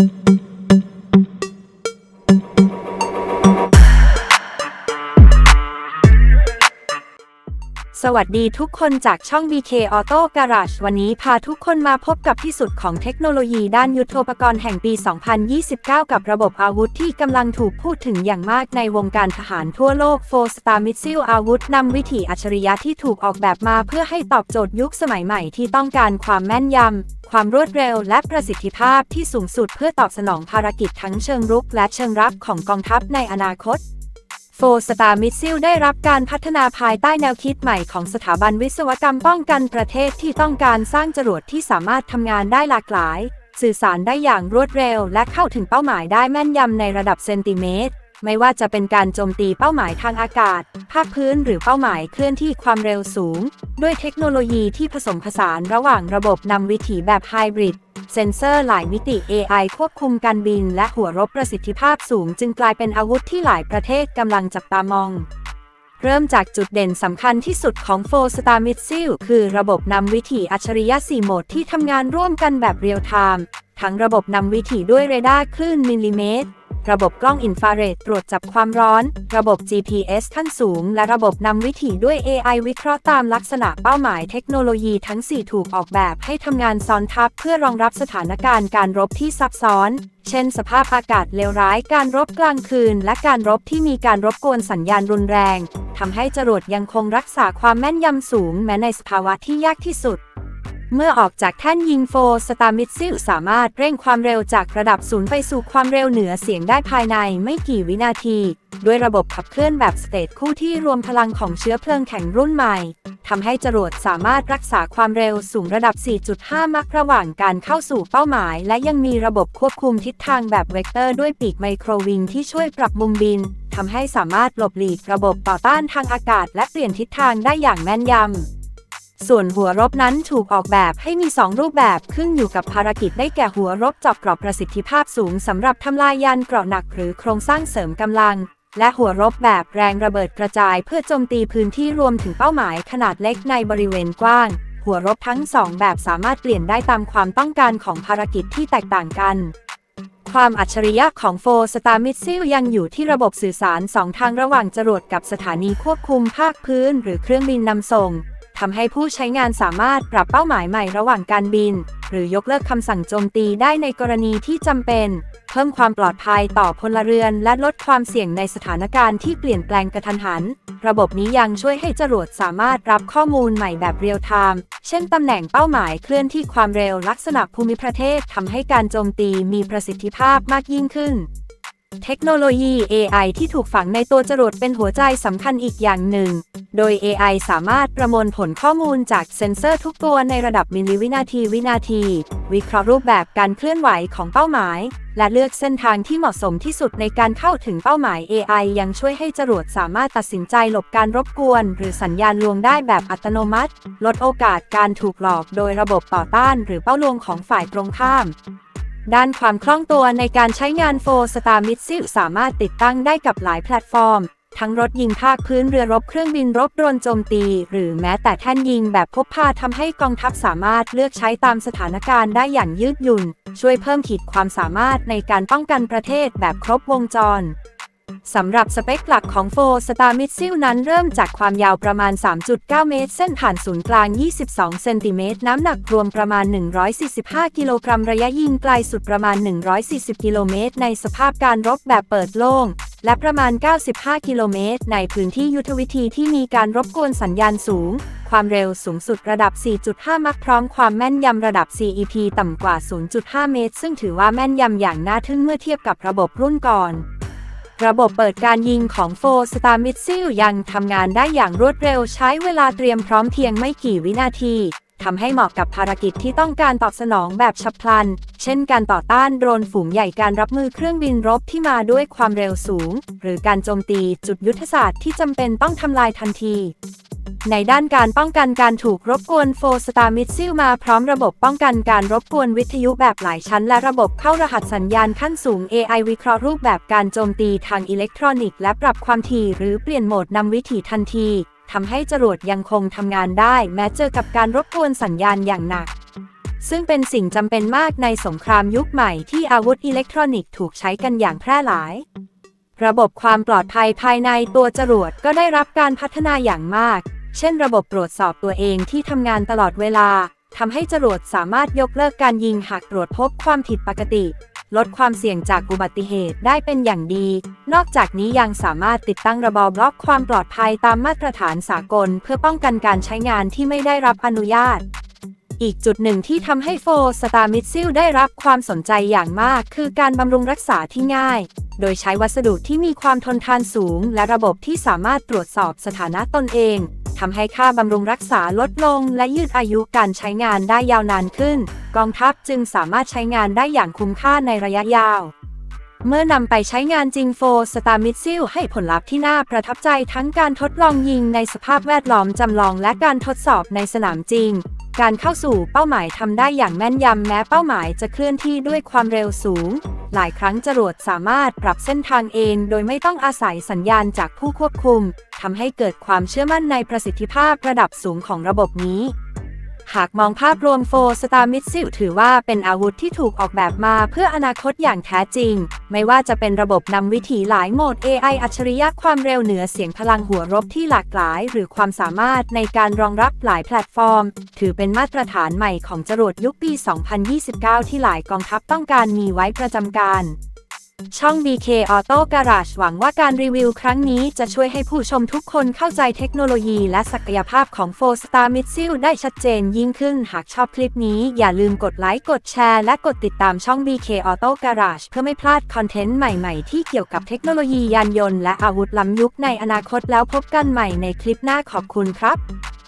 thank you. สวัสดีทุกคนจากช่อง BK Auto Garage วันนี้พาทุกคนมาพบกับที่สุดของเทคโนโลยีด้านยุทโธปกรณ์แห่งปี 2029 กับระบบอาวุธที่กำลังถูกพูดถึงอย่างมากในวงการทหารทั่วโลก4 Star Missile อาวุธนำวิถีอัจฉริยะที่ถูกออกแบบมาเพื่อให้ตอบโจทย์ยุคสมัยใหม่ที่ต้องการความแม่นยำ ความรวดเร็วและประสิทธิภาพที่สูงสุดเพื่อตอบสนองภารกิจทั้งเชิงรุกและเชิงรับของกองทัพในอนาคต โฟสตาร์มิสซิลได้รับการพัฒนาภายใต้แนวคิดใหม่ของสถาบันวิศวกรรมป้องกันประเทศที่ต้องการสร้างจรวดที่สามารถทำงานได้หลากหลาย สื่อสารได้อย่างรวดเร็ว และเข้าถึงเป้าหมายได้แม่นยำในระดับเซนติเมตร ไม่ว่าจะเป็นการโจมตีเป้าหมายทางอากาศ ภาคพื้นหรือเป้าหมายเคลื่อนที่ความเร็วสูง ด้วยเทคโนโลยีที่ผสมผสานระหว่างระบบนำวิถีแบบไฮบริด เซ็นเซอร์หลายมิติ AI ควบคุมการบิน และหัวรบประสิทธิภาพสูง จึงกลายเป็นอาวุธที่หลายประเทศกำลังจับตามอง เริ่มจากจุดเด่นสำคัญที่สุดของโฟสตาร์มิซิลคือระบบนำวิถีอัจฉริยะ4โหมดที่ทำงานร่วมกันแบบเรียลไทม์ทั้งระบบนำวิถีด้วยเรดาร์คลื่นมิลลิเมตร ระบบกล้องอินฟราเรดตรวจจับความร้อน ระบบ GPS ขั้นสูง และระบบนำวิถีด้วย AI วิเคราะห์ตามลักษณะเป้าหมายเทคโนโลยีทั้ง 4 ถูกออกแบบให้ทำงานซ้อนทับเพื่อรองรับสถานการณ์การรบที่ซับซ้อน เช่น สภาพอากาศเลวร้าย การรบกลางคืน และการรบที่มีการรบกวนสัญญาณรุนแรงทำให้จรวดยังคงรักษาความแม่นยำสูง แม้ในสภาวะที่ยากที่สุด เมื่อออกจากแท่นยิงโฟสตาร์มิสซิลสามารถเร่งความเร็วจากระดับศูนย์ไปสู่ความเร็วเหนือเสียงได้ภายในไม่กี่วินาที ด้วยระบบขับเคลื่อนแบบสเตทคู่ที่รวมพลังของเชื้อเพลิงแข็งรุ่นใหม่ทำให้จรวดสามารถรักษาความเร็วสูงระดับ 4.5 มักระหว่างการเข้าสู่เป้าหมาย และยังมีระบบควบคุมทิศทางแบบเวกเตอร์ด้วยปีกไมโครวิงที่ช่วยปรับมุมบินทำให้สามารถหลบหลีกระบบต่อต้านทางอากาศ และเปลี่ยนทิศทางได้อย่างแม่นยำ ส่วนหัวรบนั้นถูกออกแบบให้มี 2 รูปแบบขึ้นอยู่กับภารกิจได้แก่หัวรบจอบกรอบประสิทธิภาพสูงสำหรับทำลายยานเกราะหนักหรือโครงสร้างเสริมกำลัง และหัวรบแบบแรงระเบิดกระจายเพื่อโจมตีพื้นที่รวมถึงเป้าหมายขนาดเล็กในบริเวณกว้าง หัวรบทั้ง 2 แบบสามารถเปลี่ยนได้ตามความต้องการของภารกิจที่แตกต่างกันความอัจฉริยะของโฟสตาร์มิสซิลยังอยู่ที่ระบบสื่อสารสองทางระหว่างจรวดกับสถานีควบคุมภาคพื้น หรือเครื่องบินนำส่ง ทำให้ผู้ใช้งานสามารถปรับเป้าหมายใหม่ระหว่างการบิน หรือยกเลิกคำสั่งโจมตีได้ในกรณีที่จำเป็น เพิ่มความปลอดภัยต่อพลเรือน และลดความเสี่ยงในสถานการณ์ที่เปลี่ยนแปลงกระทันหัน ระบบนี้ยังช่วยให้จรวดสามารถรับข้อมูลใหม่แบบเรียลไทม์ เช่นตำแหน่งเป้าหมายเคลื่อนที่ความเร็วลักษณะภูมิประเทศทำให้การโจมตีมีประสิทธิภาพมากยิ่งขึ้น เทคโนโลยี AI ที่ถูกฝังในตัวจรวดเป็นหัวใจสำคัญอีกอย่างหนึ่ง โดย AI สามารถประมวลผลข้อมูลจากเซ็นเซอร์ทุกตัวในระดับมิลลิวินาทีวินาที วิเคราะห์รูปแบบการเคลื่อนไหวของเป้าหมาย และเลือกเส้นทางที่เหมาะสมที่สุดในการเข้าถึงเป้าหมาย AI ยังช่วยให้จรวดสามารถตัดสินใจหลบการรบกวน หรือสัญญาณลวงได้แบบอัตโนมัติ ลดโอกาสการถูกหลอกโดยระบบต่อต้าน หรือเป้าลวงของฝ่ายตรงข้าม ด้านความคล่องตัวในการใช้งานโฟสตาร์มิสซิลสามารถติดตั้งได้กับหลายแพลตฟอร์ม ทั้งรถยิงภาคพื้นเรือรบเครื่องบินรบโดรนโจมตี หรือแม้แต่แท่นยิงแบบพกพาทำให้กองทัพสามารถเลือกใช้ตามสถานการณ์ได้อย่างยืดหยุ่น ช่วยเพิ่มขีดความสามารถในการป้องกันประเทศแบบครบวงจร สำหรับสเปคหลักของโฟสตาร์มิสซิลนั้นเริ่มจากความยาวประมาณ 3.9 เมตร เส้นผ่านศูนย์กลาง 22 เซนติเมตร น้ำหนักรวมประมาณ 145 กิโลกรัม ระยะยิงไกลสุดประมาณ 140 กิโลเมตร ในสภาพการรบแบบเปิดโล่งและประมาณ 95 กิโลเมตร ในพื้นที่ยุทธวิธีที่มีการรบกวนสัญญาณสูง ความเร็วสูงสุดระดับ 4.5 มักพร้อมความแม่นยำระดับ CEP ต่ำกว่า 0.5 เมตร ซึ่งถือว่าแม่นยำอย่างน่าทึ่งเมื่อเทียบกับระบบรุ่นก่อน ระบบเปิดการยิงของโฟสตาร์มิซิลยังทำงานได้อย่างรวดเร็วใช้เวลาเตรียมพร้อมเพียงไม่กี่วินาทีทำให้เหมาะกับภารกิจที่ต้องการตอบสนองแบบฉับพลัน เช่นการต่อต้านโดรนฝูงใหญ่การรับมือเครื่องบินรบที่มาด้วยความเร็วสูง หรือการโจมตีจุดยุทธศาสตร์ที่จำเป็นต้องทำลายทันที ในด้านการป้องกันการถูกรบกวนโฟสตาร์มิซิลมาพร้อมระบบป้องกันการรบกวนวิทยุแบบหลายชั้น และระบบเข้ารหัสสัญญาณขั้นสูง AI วิเคราะห์รูปแบบการโจมตีทางอิเล็กทรอนิกส์และปรับความถี่หรือเปลี่ยนโหมดนำวิถีทันทีทำให้จรวดยังคงทำงานได้ แม้เจอกับการรบกวนสัญญาณอย่างหนัก ซึ่งเป็นสิ่งจำเป็นมากในสงครามยุคใหม่ที่อาวุธอิเล็กทรอนิกส์ถูกใช้กันอย่างแพร่หลายระบบความปลอดภัยภายในตัวจรวดก็ได้รับการพัฒนาอย่างมาก เช่นระบบตรวจสอบตัวเองที่ทำงานตลอดเวลาทำให้จรวดสามารถยกเลิกการยิงหากตรวจพบความผิดปกติ ลดความเสี่ยงจากอุบัติเหตุได้เป็นอย่างดี นอกจากนี้ยังสามารถติดตั้งระบบบล็อกความปลอดภัยตามมาตรฐานสากล เพื่อป้องกันการใช้งานที่ไม่ได้รับอนุญาต อีกจุดหนึ่งที่ทำให้โฟสตามิดซิลได้รับความสนใจอย่างมาก คือการบำรุงรักษาที่ง่าย โดยใช้วัสดุที่มีความทนทานสูง และระบบที่สามารถตรวจสอบสถานะตนเองทำให้ค่าบำรุงรักษาลดลง และยืดอายุการใช้งานได้ยาวนานขึ้น กองทัพจึงสามารถใช้งานได้อย่างคุ้มค่าในระยะยาว เมื่อนำไปใช้งานจริงโฟสตาร์มิดซิลให้ผลลัพธ์ที่น่าประทับใจทั้งการทดลองยิงในสภาพแวดล้อมจำลองและการทดสอบในสนามจริง การเข้าสู่เป้าหมายทำได้อย่างแม่นยำแม้เป้าหมายจะเคลื่อนที่ด้วยความเร็วสูง หลายครั้งจรวดสามารถปรับเส้นทางเองโดยไม่ต้องอาศัยสัญญาณจากผู้ควบคุมทำให้เกิดความเชื่อมั่นในประสิทธิภาพระดับสูงของระบบนี้ หากมองภาพรวมโฟสตาร์มิดซิลถือว่าเป็นอาวุธที่ถูกออกแบบมาเพื่ออนาคตอย่างแท้จริง ไม่ว่าจะเป็นระบบนำวิถีหลายโหมด AI อัจฉริยะความเร็วเหนือเสียงพลังหัวรบที่หลากหลาย หรือความสามารถในการรองรับหลายแพลตฟอร์ม ถือเป็นมาตรฐานใหม่ของจรวดยุคปี 2029 ที่หลายกองทัพต้องการมีไว้ประจำการ ช่อง BK Auto Garage หวังว่าการรีวิวครั้งนี้จะช่วยให้ผู้ชมทุกคนเข้าใจเทคโนโลยีและศักยภาพของ4 Star Missile ได้ชัดเจนยิ่งขึ้น หากชอบคลิปนี้อย่าลืมกดไลค์ กดแชร์ และกดติดตามช่อง BK Auto Garage เพื่อไม่พลาดคอนเทนต์ใหม่ๆ ที่เกี่ยวกับเทคโนโลยียานยนต์และอาวุธล้ำยุคในอนาคตแล้วพบกันใหม่ในคลิปหน้าขอบคุณครับ